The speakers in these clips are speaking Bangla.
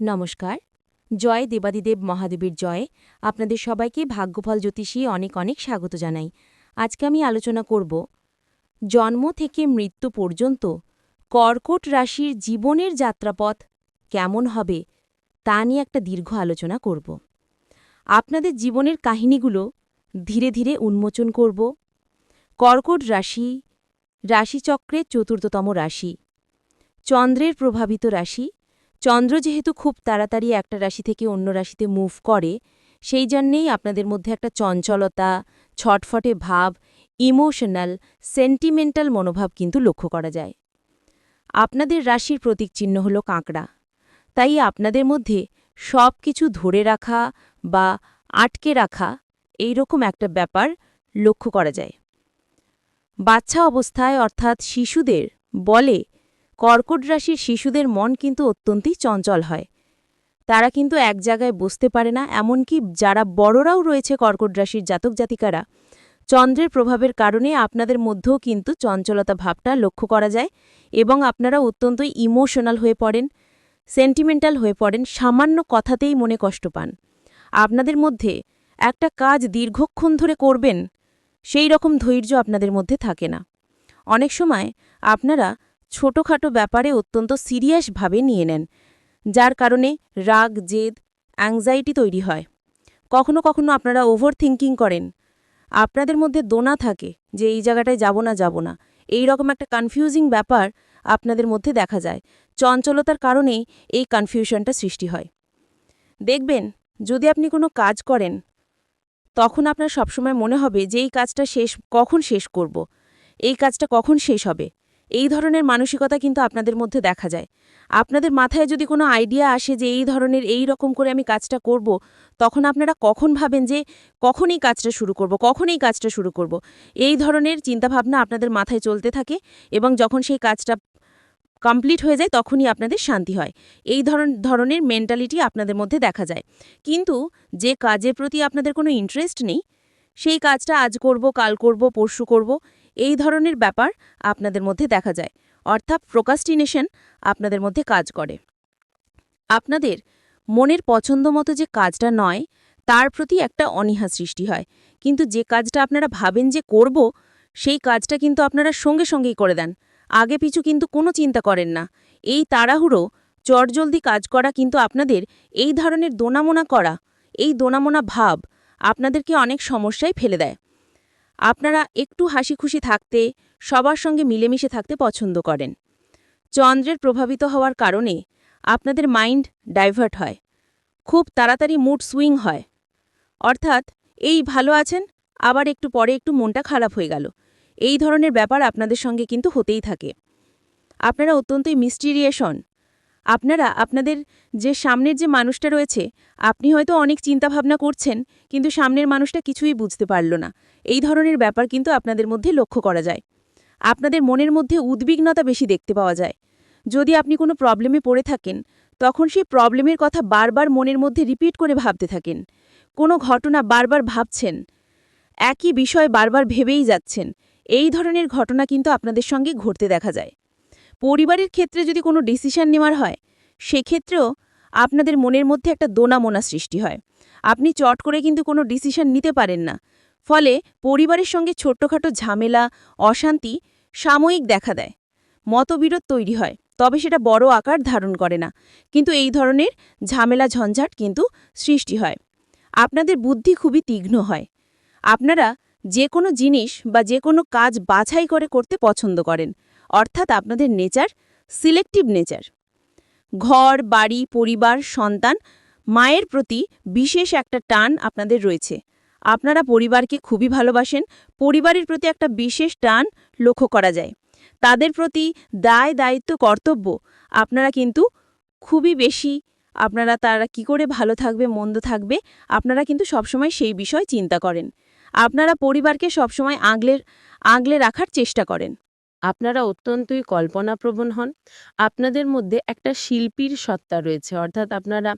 নমস্কার। জয় দেবাদিদেব মহাদেবীর জয় আপনাদের সবাইকে ভাগ্যফল জ্যোতিষী অনেক অনেক স্বাগত জানাই। আজকে আমি আলোচনা করব, জন্ম থেকে মৃত্যু পর্যন্ত কর্কট রাশির জীবনের যাত্রাপথ কেমন হবে তা নিয়ে একটা দীর্ঘ আলোচনা করব। আপনাদের জীবনের কাহিনীগুলো ধীরে ধীরে উন্মোচন করব। কর্কট রাশি, রাশিচক্রের চতুর্থতম রাশি, চন্দ্রের প্রভাবিত রাশি চন্দ্র যেহেতু খুব তাড়াতাড়ি একটা রাশি থেকে অন্য রাশিতে মুভ করে, সেই জন্যেই আপনাদের মধ্যে একটা চঞ্চলতা, ছটফটে ভাব ইমোশনাল সেন্টিমেন্টাল মনোভাব কিন্তু লক্ষ্য করা যায়। আপনাদের রাশির প্রতীক চিহ্ন হল কাঁকড়া। তাই আপনাদের মধ্যে সব কিছু ধরে রাখা বা আটকে রাখা এই রকম একটা ব্যাপার লক্ষ্য করা যায়। বাচ্চা অবস্থায় অর্থাৎ শিশুদের বলে কর্কট রাশির শিশুদের মন কিন্তু অত্যন্তই চঞ্চল হয়। তারা কিন্তু এক জায়গায় বসতে পারে না, এমনকি যারা বড়রাও রয়েছে কর্কট রাশির জাতক জাতিকারা, চন্দ্রের প্রভাবের কারণে আপনাদের মধ্যেও কিন্তু চঞ্চলতা ভাবটা লক্ষ্য করা যায় এবং আপনারা অত্যন্তই ইমোশনাল হয়ে পড়েন, সেন্টিমেন্টাল হয়ে পড়েন, সামান্য কথাতেই মনে কষ্ট পান। আপনাদের মধ্যে একটা কাজ দীর্ঘক্ষণ ধরে করবেন, সেই রকম ধৈর্য আপনাদের মধ্যে থাকে না। অনেক সময় আপনারা ছোটোখাটো ব্যাপারে অত্যন্ত সিরিয়াসভাবে নিয়ে নেন, যার কারণে রাগ, জেদ অ্যাংজাইটি তৈরি হয়। কখনো কখনো আপনারা ওভার থিঙ্কিং করেন। আপনাদের মধ্যে দোনা থাকে যে এই জায়গাটায় যাব না যাব না। এই রকম একটা কনফিউজিং ব্যাপার আপনাদের মধ্যে দেখা যায়। চঞ্চলতার কারণেই এই কনফিউশনটা সৃষ্টি হয়। দেখবেন, যদি আপনি কোনো কাজ করেন, তখন আপনার সবসময় মনে হবে যে এই কাজটা শেষ, কখন শেষ করব? এই কাজটা কখন শেষ হবে? এই ধরনের মানসিকতা কিন্তু আপনাদের মধ্যে দেখা যায়। আপনাদের মাথায় যদি কোনো আইডিয়া আসে যে এই ধরনের এই রকম করে আমি কাজটা করব, তখন আপনারা কখন ভাবেন যে কখন এই কাজটা শুরু করব, কখন এই কাজটা শুরু করব? এই ধরনের চিন্তাভাবনা আপনাদের মাথায় চলতে থাকে এবং যখন সেই কাজটা কমপ্লিট হয়ে যায়, তখনই আপনাদের শান্তি হয়। এই ধরন, ধরনের মেন্টালিটি আপনাদের মধ্যে দেখা যায়। কিন্তু যে কাজের প্রতি আপনাদের কোনো ইন্টারেস্ট নেই, সেই কাজটা আজ করব, কাল করব, পরশু করব এই ধরনের ব্যাপার আপনাদের মধ্যে দেখা যায়। অর্থাৎ প্রোকাস্টিনেশন আপনাদের মধ্যে কাজ করে। আপনাদের মনের পছন্দ মতো যে কাজটা নয়, তার প্রতি একটা অনীহা সৃষ্টি হয়। কিন্তু যে কাজটা আপনারা ভাবেন যে করব, সেই কাজটা কিন্তু আপনারা সঙ্গে সঙ্গেই করে দেন। আগে পিছু কিন্তু কোনো চিন্তা করেন না। এই তাড়াহুড়ো, চটজলদি কাজ করা কিন্তু আপনাদের এই ধরনের দোনামোনা করা, এই দোনামোনা ভাব আপনাদেরকে অনেক সমস্যায় ফেলে দেয়। আপনারা একটু হাসি খুশি থাকতে, সবার সঙ্গে মিলেমিশে থাকতে পছন্দ করেন। চন্দ্রের প্রভাবিত হওয়ার কারণে আপনাদের মাইন্ড ডাইভার্ট হয়। খুব তাড়াতাড়ি মুড সুইং হয়। অর্থাৎ, এই ভালো আছেন, আবার একটু পরে একটু মনটা খারাপ হয়ে গেল। এই ধরনের ব্যাপার আপনাদের সঙ্গে কিন্তু হতেই থাকে। আপনারা অত্যন্তই মিস্টিরিয়াস হন আপনারা, আপনাদের যে সামনের যে মানুষটা রয়েছে, আপনি হয়তো অনেক চিন্তাভাবনা করছেন, কিন্তু সামনের মানুষটা কিছুই বুঝতে পারল না। এই ধরনের ব্যাপার কিন্তু আপনাদের মধ্যে লক্ষ্য করা যায়। আপনাদের মনের মধ্যে উদ্বিগ্নতা বেশি দেখতে পাওয়া যায়। যদি আপনি কোনো প্রবলেমে পড়ে থাকেন, তখন সেই প্রবলেমের কথা বারবার মনের মধ্যে রিপিট করে ভাবতে থাকেন। কোনো ঘটনা বারবার ভাবছেন, একই বিষয় বারবার ভেবেই যাচ্ছেন, এই ধরনের ঘটনা কিন্তু আপনাদের সঙ্গে ঘটতে দেখা যায়। পরিবারের ক্ষেত্রে যদি কোনো ডিসিশন নেওয়ার হয়, সেক্ষেত্রেও আপনাদের মনের মধ্যে একটা দোনামোনা সৃষ্টি হয়। আপনি চট করে কিন্তু কোনো ডিসিশন নিতে পারেন না। ফলে পরিবারের সঙ্গে ছোট্টখাটো ঝামেলা, অশান্তি সাময়িক দেখা দেয়। মতবিরোধ তৈরি হয়, তবে সেটা বড় আকার ধারণ করে না। কিন্তু এই ধরনের ঝামেলা, ঝঞ্ঝাট কিন্তু সৃষ্টি হয়। আপনাদের বুদ্ধি খুবই তীক্ষ্ণ হয়। আপনারা যে কোনো জিনিস বা যে কোনো কাজ বাছাই করে করতে পছন্দ করেন। অর্থাৎ আপনাদের নেচার, সিলেক্টিভ নেচার। ঘর, বাড়ি, পরিবার, সন্তান, মায়ের প্রতি বিশেষ একটা টান আপনাদের রয়েছে। আপনারা পরিবারকে খুবই ভালোবাসেন। পরিবারের প্রতি একটা বিশেষ টান লক্ষ্য করা যায়। তাদের প্রতি দায়, দায়িত্ব, কর্তব্য আপনারা কিন্তু খুবই বেশি। আপনারা তারা কি করে ভালো থাকবে, মন্দ থাকবে, আপনারা কিন্তু সবসময় সেই বিষয় চিন্তা করেন। আপনারা পরিবারকে সবসময় আগলের, আগলে রাখার চেষ্টা করেন। আপনারা অত্যন্তই কল্পনাপ্রবণ হন। আপনাদের মধ্যে একটা শিল্পীর সত্তা রয়েছে অর্থাৎ আপনারা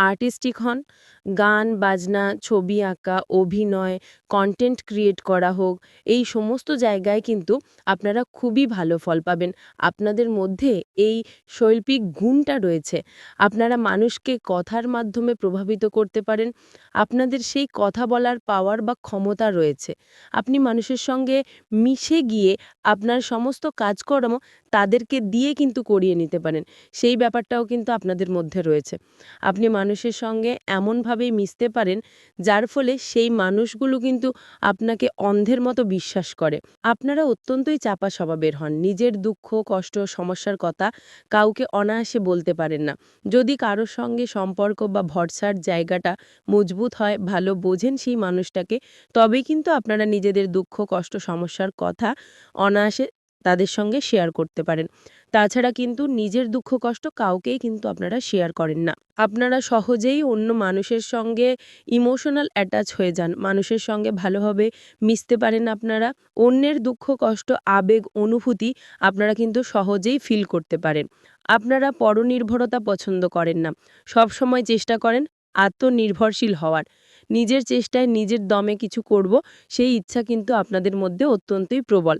আর্টিস্টিক হন। গান, বাজনা, ছবি আঁকা, অভিনয় কন্টেন্ট ক্রিয়েট করা হোক, এই সমস্ত জায়গায় কিন্তু আপনারা খুবই ভালো ফল পাবেন। আপনাদের মধ্যে এই শৈল্পিক গুণটা রয়েছে। আপনারা মানুষকে কথার মাধ্যমে প্রভাবিত করতে পারেন। আপনাদের সেই কথা বলার পাওয়ার বা ক্ষমতা রয়েছে। আপনি মানুষের সঙ্গে মিশে গিয়ে আপনার সমস্ত কাজকর্ম তাদেরকে দিয়ে কিন্তু করিয়ে নিতে পারেন। সেই ব্যাপারটাও কিন্তু আপনাদের মধ্যে রয়েছে। আপনি মানুষের সঙ্গে এমনভাবেই মিশতে পারেন, যার ফলে সেই মানুষগুলো কিন্তু আপনাকে অন্ধের মতো বিশ্বাস করে। আপনারা অত্যন্তই চাপা স্বভাবের হন, নিজের দুঃখ, কষ্ট, সমস্যার কথা কাউকে অনায়াসে বলতে পারেন না। যদি কারোর সঙ্গে সম্পর্ক বা ভরসার জায়গাটা মজবুত হয়, ভালো বোঝেন সেই মানুষটাকে, তবেই কিন্তু আপনারা নিজেদের দুঃখ, কষ্ট, সমস্যার কথা অনায়াসে তাদের সঙ্গে শেয়ার করতে পারেন। তাছাড়া কিন্তু নিজের দুঃখ কষ্ট কাউকেই কিন্তু আপনারা শেয়ার করেন না। আপনারা সহজেই অন্য মানুষের সঙ্গে ইমোশনাল অ্যাটাচ হয়ে যান। মানুষের সঙ্গে ভালোভাবে মিশতে পারেন আপনারা। অন্যের দুঃখ, কষ্ট, আবেগ, অনুভূতি আপনারা কিন্তু সহজেই ফিল করতে পারেন। আপনারা পরনির্ভরতা পছন্দ করেন না। সব সময় চেষ্টা করেন আত্মনির্ভরশীল হওয়ার। নিজের চেষ্টায় নিজের দমে কিছু করব, সেই ইচ্ছা কিন্তু আপনাদের মধ্যে অত্যন্তই প্রবল।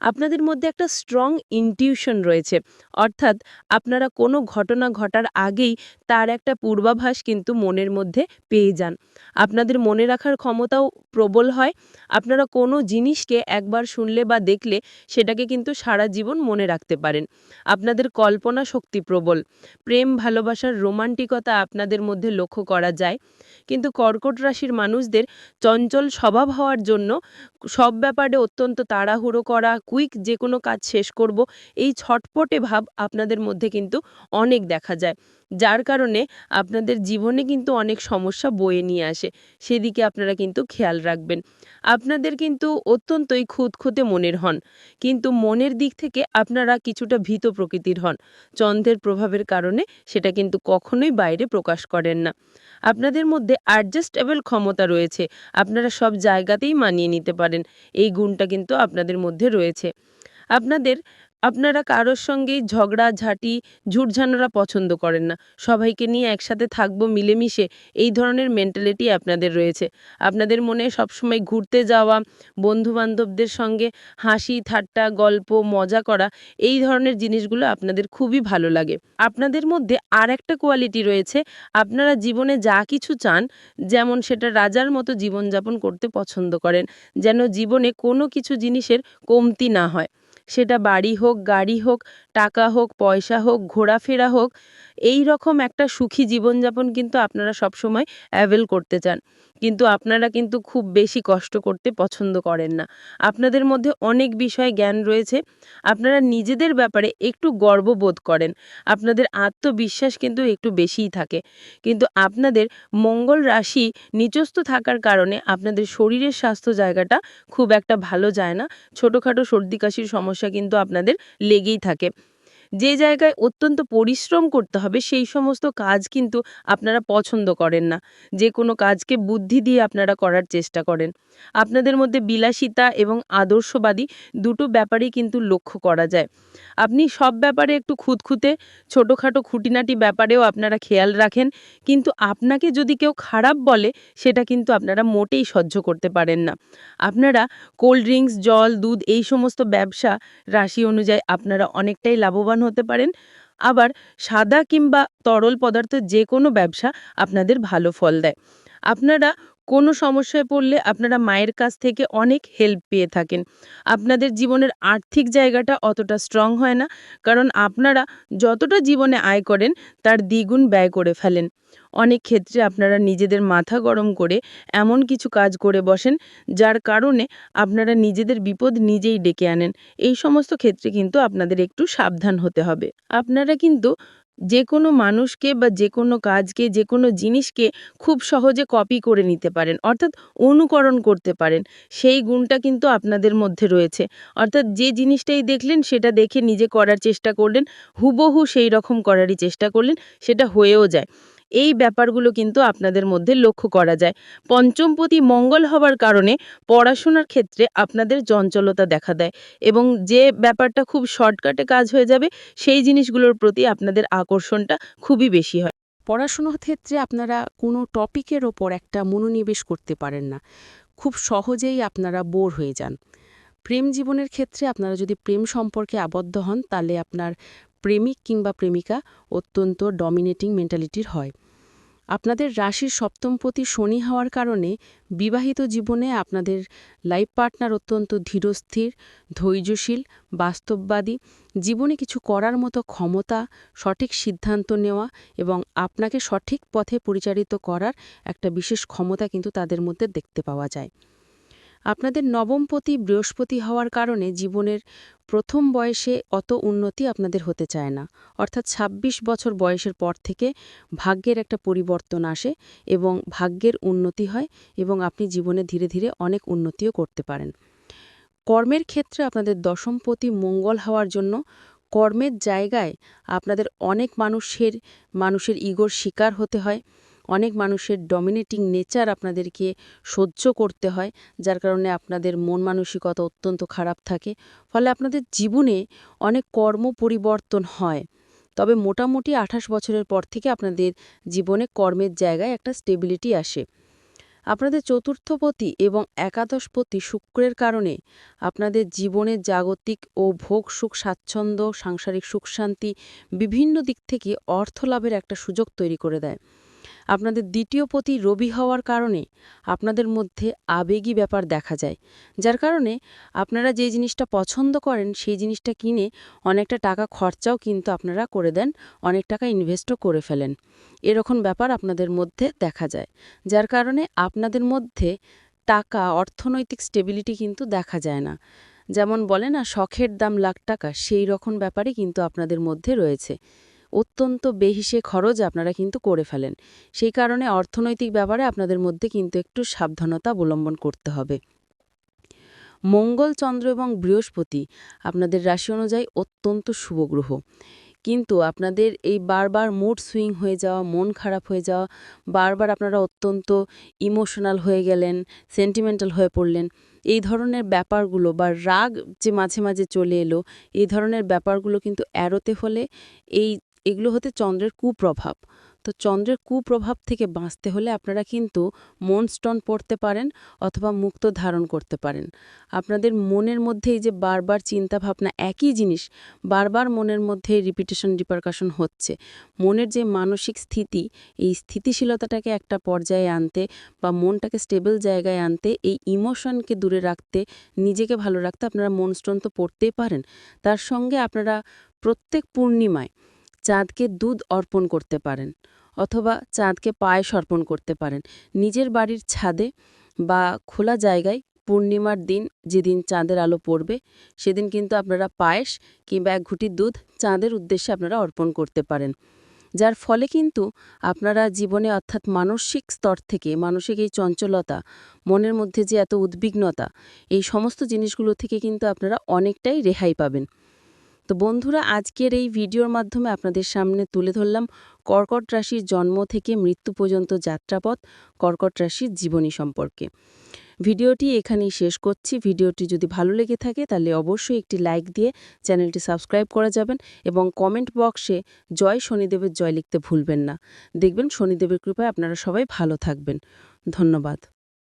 আপনাদের মধ্যে একটা স্ট্রং ইনটিউশন রয়েছে। অর্থাৎ আপনারা কোনো ঘটনা ঘটার আগেই তার একটা পূর্বাভাস কিন্তু মনের মধ্যে পেয়ে যান। আপনাদের মনে রাখার ক্ষমতাও প্রবল হয়। আপনারা কোনো জিনিসকে একবার শুনলে বা দেখলে সেটাকে কিন্তু সারা জীবন মনে রাখতে পারেন। আপনাদের কল্পনা শক্তি প্রবল। প্রেম, ভালোবাসার রোমান্টিকতা আপনাদের মধ্যে লক্ষ্য করা যায়। কিন্তু কর্কট রাশির মানুষদের চঞ্চল স্বভাব হওয়ার জন্য সব ব্যাপারে অত্যন্ত তাড়াহুড়ো করা কুইক যে কোনো কাজ শেষ করব, এই ছটপটে ভাব আপনাদের মধ্যে কিন্তু অনেক দেখা যায়। যার কারণে আপনাদের জীবনে কিন্তু অনেক সমস্যা বয়ে নিয়ে আসে। সেদিকে আপনারা কিন্তু খেয়াল রাখবেন। আপনাদের কিন্তু অত্যন্তই খুঁতখুঁতে মনের হন। কিন্তু মনের দিক থেকে আপনারা কিছুটা ভীত প্রকৃতির হন। চন্দ্রের প্রভাবের কারণে সেটা কিন্তু কখনোই বাইরে প্রকাশ করেন না। আপনাদের মধ্যে অ্যাডজাস্টেবল ক্ষমতা রয়েছে। আপনারা সব জায়গাতেই মানিয়ে নিতে পারেন। এই গুণটা কিন্তু আপনাদের মধ্যে রয়েছে। আপনাদের আপনারা কারোর সঙ্গেই ঝগড়া, ঝাঁটি, ঝুটঝানোরা পছন্দ করেন না। সবাইকে নিয়ে একসাথে থাকব মিলেমিশে, এই ধরনের মেন্টালিটি আপনাদের রয়েছে। আপনাদের মনে সবসময় ঘুরতে যাওয়া, বন্ধুবান্ধবদের সঙ্গে হাসি, ঠাট্টা, গল্প, মজা করা, এই ধরনের জিনিসগুলো আপনাদের খুবই ভালো লাগে। আপনাদের মধ্যে আর একটা কোয়ালিটি রয়েছে, আপনারা জীবনে যা কিছু চান, যেমন সেটা রাজার মতো জীবনযাপন করতে পছন্দ করেন, যেন জীবনে কোনো কিছু জিনিসের কমতি না হয়। সেটা বাড়ি হোক, গাড়ি হোক, টাকা হোক, পয়সা হোক, ঘোরাফেরা হোক, এই রকম একটা সুখী জীবনযাপন কিন্তু আপনারা সবসময় অ্যাভেল করতে চান। কিন্তু আপনারা কিন্তু খুব বেশি কষ্ট করতে পছন্দ করেন না। আপনাদের মধ্যে অনেক বিষয় জ্ঞান রয়েছে। আপনারা নিজেদের ব্যাপারে একটু গর্ববোধ করেন। আপনাদের আত্মবিশ্বাস কিন্তু একটু বেশিই থাকে। কিন্তু আপনাদের মঙ্গল রাশি নিচস্থ থাকার কারণে আপনাদের শরীরের স্বাস্থ্য জায়গাটা খুব একটা ভালো যায় না। ছোটোখাটো সর্দি কাশির সমস্যা কিন্তু আপনাদের লেগেই থাকে। যে জায়গায় অত্যন্ত পরিশ্রম করতে হবে, সেই সমস্ত কাজ কিন্তু আপনারা পছন্দ করেন না। যে কোনো কাজকে বুদ্ধি দিয়ে আপনারা করার চেষ্টা করেন। আপনাদের মধ্যে বিলাসিতা এবং আদর্শবাদী দুটো ব্যাপারেই কিন্তু লক্ষ্য করা যায়। আপনি সব ব্যাপারে একটু খুঁতখুঁতে, ছোটোখাটো খুঁটিনাটি ব্যাপারেও আপনারা খেয়াল রাখেন, কিন্তু আপনাকে যদি কেউ খারাপ বলে, সেটা কিন্তু আপনারা মোটেই সহ্য করতে পারেন না। আপনারা কোল্ড ড্রিঙ্কস, জল, দুধ, এই সমস্ত ব্যবসা রাশি অনুযায়ী আপনারা অনেকটাই লাভবান হতে পারেন। আবার সাদা কিংবা তরল পদার্থ যে কোনো ব্যবসা আপনাদের ভালো ফল দেয়। আপনারা কোনো সমস্যায় পড়লে আপনারা মায়ের কাছ থেকে অনেক হেল্প পেয়ে থাকেন। আপনাদের জীবনের আর্থিক জায়গাটা অতটা স্ট্রং হয় না, কারণ আপনারা যতটা জীবনে আয় করেন, তার দ্বিগুণ ব্যয় করে ফেলেন। অনেক ক্ষেত্রে আপনারা নিজেদের মাথা গরম করে এমন কিছু কাজ করে বসেন, যার কারণে আপনারা নিজেদের বিপদ নিজেই ডেকে আনেন। এই সমস্ত ক্ষেত্রে কিন্তু আপনাদের একটু সাবধান হতে হবে। আপনারা কিন্তু যে কোনো মানুষকে বা যে কোনো কাজকে যে কোনো জিনিসকে খুব সহজে কপি করে নিতে পারেন, অর্থাৎ অনুকরণ করতে পারেন। সেই গুণটা কিন্তু আপনাদের মধ্যে রয়েছে। অর্থাৎ যে জিনিসটাই দেখলেন, সেটা দেখে নিজে করার চেষ্টা করলেন, হুবহু সেই রকম করারই চেষ্টা করলেন, সেটা হয়েও যায়। এই ব্যাপারগুলো কিন্তু আপনাদের মধ্যে লক্ষ্য করা যায়। পঞ্চমপতি মঙ্গল হওয়ার কারণে পড়াশোনার ক্ষেত্রে আপনাদের চঞ্চলতা দেখা দেয় এবং যে ব্যাপারটা খুব শর্টকাটে কাজ হয়ে যাবে, সেই জিনিসগুলোর প্রতি আপনাদের আকর্ষণটা খুবই বেশি হয়। পড়াশোনার ক্ষেত্রে আপনারা কোনো টপিকের ওপর একটা মনোনিবেশ করতে পারেন না। খুব সহজেই আপনারা বোর হয়ে যান। প্রেম জীবনের ক্ষেত্রে আপনারা যদি প্রেম সম্পর্কে আবদ্ধ হন, তাহলে আপনার প্রেমিক কিংবা প্রেমিকা অত্যন্ত ডমিনেটিং মেন্টালিটির হয়। আপনাদের রাশির সপ্তমপতি শনি হওয়ার কারণে বিবাহিত জীবনে আপনাদের লাইফ পার্টনার অত্যন্ত ধীরস্থির, ধৈর্যশীল, বাস্তববাদী, জীবনে কিছু করার মতো ক্ষমতা, সঠিক সিদ্ধান্ত নেওয়া এবং আপনাকে সঠিক পথে পরিচালিত করার একটা বিশেষ ক্ষমতা কিন্তু তাদের মধ্যে দেখতে পাওয়া যায়। আপনাদের নবমপতি বৃহস্পতি হওয়ার কারণে জীবনের প্রথম বয়সে অত উন্নতি আপনাদের হতে চায় না। অর্থাৎ ২৬ বছর বয়সের পর থেকে ভাগ্যের একটা পরিবর্তন আসে এবং ভাগ্যের উন্নতি হয় এবং আপনি জীবনে ধীরে ধীরে অনেক উন্নতিও করতে পারেন। কর্মের ক্ষেত্রে আপনাদের দশমপতি মঙ্গল হওয়ার জন্য কর্মের জায়গায় আপনাদের অনেক মানুষের মানুষের ইগোর শিকার হতে হয়। অনেক মানুষের ডমিনেটিং নেচার আপনাদেরকে সহ্য করতে হয়, যার কারণে আপনাদের মন মানসিকতা অত্যন্ত খারাপ থাকে। ফলে আপনাদের জীবনে অনেক কর্ম পরিবর্তন হয়। তবে মোটামুটি আঠাশ বছরের পর থেকে আপনাদের জীবনে কর্মের জায়গায় একটা স্টেবিলিটি আসে। আপনাদের চতুর্থপতি এবং একাদশপতি শুক্রের কারণে আপনাদের জীবনের জাগতিক ও ভোগ, সুখ, স্বাচ্ছন্দ্য, সাংসারিক সুখ, শান্তি বিভিন্ন দিক থেকে অর্থ লাভের একটা সুযোগ তৈরি করে দেয়। আপনাদের দ্বিতীয় পতি রবি হওয়ার কারণে আপনাদের মধ্যে আবেগী ব্যাপার দেখা যায়। যার কারণে আপনারা যে জিনিসটা পছন্দ করেন, সেই জিনিসটা কিনে অনেকটা টাকা খরচাও কিন্তু আপনারা করে দেন, অনেক টাকা ইনভেস্টও করে ফেলেন। এরকম ব্যাপার আপনাদের মধ্যে দেখা যায়। যার কারণে আপনাদের মধ্যে টাকা, অর্থনৈতিক স্টেবিলিটি কিন্তু দেখা যায় না। যেমন বলে না, শখের দাম লাখ টাকা সেই রকম ব্যাপারই কিন্তু আপনাদের মধ্যে রয়েছে। অত্যন্ত বেহিসে খরচ আপনারা কিন্তু করে ফেলেন। সেই কারণে অর্থনৈতিক ব্যাপারে আপনাদের মধ্যে কিন্তু একটু সাবধানতা অবলম্বন করতে হবে। মঙ্গল চন্দ্র এবং বৃহস্পতি আপনাদের রাশি অনুযায়ী অত্যন্ত শুভ গ্রহ। কিন্তু আপনাদের এই বারবার মুড সুইং হয়ে যাওয়া, মন খারাপ হয়ে যাওয়া, বারবার আপনারা অত্যন্ত ইমোশনাল হয়ে গেলেন সেন্টিমেন্টাল হয়ে পড়লেন, এই ধরনের ব্যাপারগুলো বা রাগ যে মাঝে মাঝে চলে এলো, এই ধরনের ব্যাপারগুলো কিন্তু এড়োতে হলে এই এগুলো হতে চন্দ্রের কুপ্রভাব। তো চন্দ্রের কুপ্রভাব থেকে বাঁচতে হলে আপনারা কিন্তু মন স্টোন পড়তে পারেন অথবা মুক্ত ধারণ করতে পারেন। আপনাদের মনের মধ্যে এই যে বারবার চিন্তা ভাবনা একই জিনিস, বারবার মনের মধ্যে রিপিটেশন রিপারকাশন হচ্ছে। মনের যে মানসিক স্থিতি, এই স্থিতিশীলতাটাকে একটা পর্যায়ে আনতে বা মনটাকে স্টেবল জায়গায় আনতে, এই ইমোশনকে দূরে রাখতে, নিজেকে ভালো রাখতে আপনারা মন স্টোন তো পড়তেই পারেন। তার সঙ্গে আপনারা প্রত্যেক পূর্ণিমায় চাঁদকে দুধ অর্পণ করতে পারেন অথবা চাঁদকে পায়েস অর্পণ করতে পারেন। নিজের বাড়ির ছাদে বা খোলা জায়গায় পূর্ণিমার দিন যেদিন চাঁদের আলো পড়বে, সেদিন কিন্তু আপনারা পায়েস কিংবা এক ঘুঁটি দুধ চাঁদের উদ্দেশ্যে আপনারা অর্পণ করতে পারেন। যার ফলে কিন্তু আপনারা জীবনে অর্থাৎ মানসিক স্তর থেকে, মানসিক এই চঞ্চলতা, মনের মধ্যে যে এত উদ্বিগ্নতা, এই সমস্ত জিনিসগুলো থেকে কিন্তু আপনারা অনেকটাই রেহাই পাবেন। তো বন্ধুরা, আজকের এই ভিডিওর মাধ্যমে আপনাদের সামনে তুলে ধরলাম কর্কট রাশির জন্ম থেকে মৃত্যু পর্যন্ত যাত্রাপথ কর্কট রাশির জীবনী সম্পর্কে। ভিডিওটি এখানেই শেষ করছি। ভিডিওটি যদি ভালো লেগে থাকে, তাহলে অবশ্যই একটি লাইক দিয়ে চ্যানেলটি সাবস্ক্রাইব করা যাবেন এবং কমেন্ট বক্সে জয় শনিদেবের জয় লিখতে ভুলবেন না। দেখবেন শনিদেবের কৃপায় আপনারা সবাই ভালো থাকবেন। ধন্যবাদ।